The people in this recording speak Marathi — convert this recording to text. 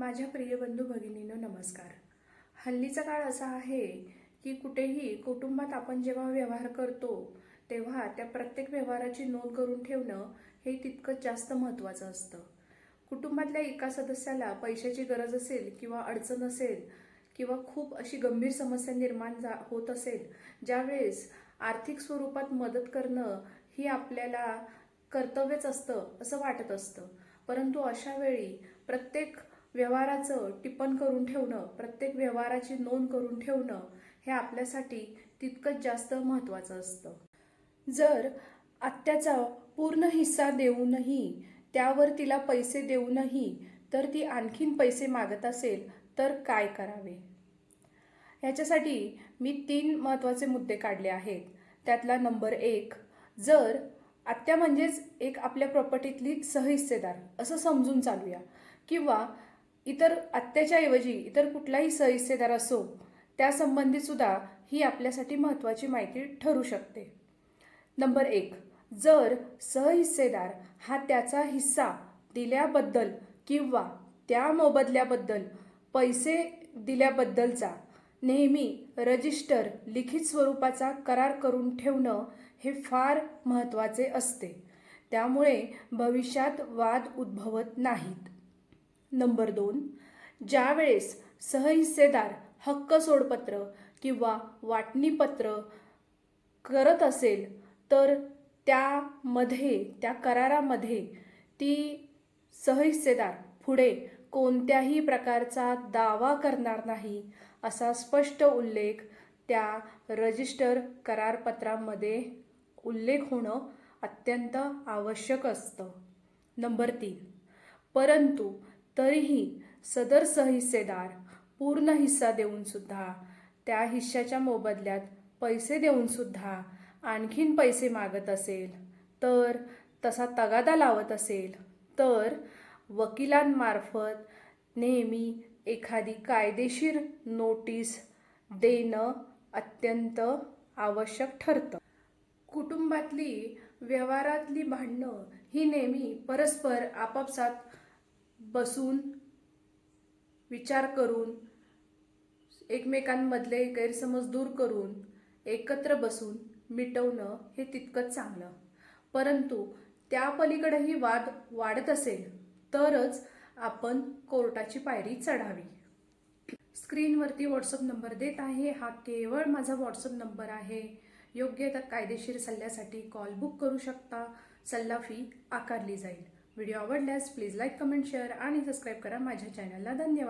माझ्या प्रिय बंधू भगिनीनं नमस्कार. हल्लीचा काळ असा आहे की कुठेही कुटुंबात आपण जेव्हा व्यवहार करतो तेव्हा त्या प्रत्येक व्यवहाराची नोंद करून ठेवणं हे तितकंच जास्त महत्त्वाचं असतं. कुटुंबातल्या एका सदस्याला पैशाची गरज असेल किंवा अडचण असेल किंवा खूप अशी गंभीर समस्या निर्माण जा होत असेल ज्यावेळेस आर्थिक स्वरूपात मदत करणं ही आपल्याला कर्तव्यच असतं असं वाटत असतं. परंतु अशा वेळी प्रत्येक व्यवहाराचं टिप्पण करून ठेवणं प्रत्येक व्यवहाराची नोंद करून ठेवणं हे आपल्यासाठी तितकंच जास्त महत्त्वाचं असतं. जर आत्याचा पूर्ण हिस्सा देऊनही त्यावर तिला पैसे देऊनही तर ती आणखीन पैसे मागत असेल तर काय करावे? ह्याच्यासाठी मी तीन महत्त्वाचे मुद्दे काढले आहेत. त्यातला नंबर एक जर आत्या म्हणजेच एक आपल्या प्रॉपर्टीतली सहहिस्सेदार असं समजून चालूया. किंवा इतर आत्याच्याऐवजी इतर कुठलाही सहहिस्सेदार असो त्यासंबंधीसुद्धा ही आपल्यासाठी महत्त्वाची माहिती ठरू शकते. नंबर एक जर सहहिस्सेदार हा त्याचा हिस्सा दिल्याबद्दल किंवा त्या मोबदल्याबद्दल पैसे दिल्याबद्दलचा नेहमी रजिस्टर लिखित स्वरूपाचा करार करून ठेवणं हे फार महत्त्वाचे असते. त्यामुळे भविष्यात वाद उद्भवत नाहीत. नंबर दोन ज्यावेळेस सहहिस्सेदार हक्क सोडपत्र किंवा वाटणीपत्र करत असेल तर त्यामध्ये त्या करारामध्ये ती सहहिस्सेदार पुढे कोणत्याही प्रकारचा दावा करणार नाही असा स्पष्ट उल्लेख त्या रजिस्टर करारपत्रामध्ये उल्लेख होणं अत्यंत आवश्यक असतं. नंबर तीन परंतु तरीही सदर सहहिस्सेदार पूर्ण हिस्सा देऊनसुद्धा त्या हिश्श्याच्या मोबदल्यात पैसे देऊनसुद्धा आणखीन पैसे मागत असेल तर तसा तगादा लावत असेल तर वकिलांमार्फत नेहमी एखादी कायदेशीर नोटीस देणं अत्यंत आवश्यक ठरतं. कुटुंबातली व्यवहारातली भांडणं ही नेहमी परस्पर आपापसात बसून विचार करून एकमेकांमधले गैरसमज दूर करून एकत्र बसून मिटवणं हे तितकंच चांगलं. परंतु त्या पलीकडेही वाद वाढत असेल तरच आपण कोर्टाची पायरी चढावी. स्क्रीनवरती व्हॉट्सअप नंबर देत आहे. हा केवळ माझा व्हॉट्सअप नंबर आहे. योग्य तर कायदेशीर सल्ल्यासाठी कॉल बुक करू शकता. सल्ला फी आकारली जाईल. व्हिडिओ आवडल्यास प्लीज लाईक कमेंट शेअर आणि सबस्क्राईब करा माझ्या चॅनलला. धन्यवाद.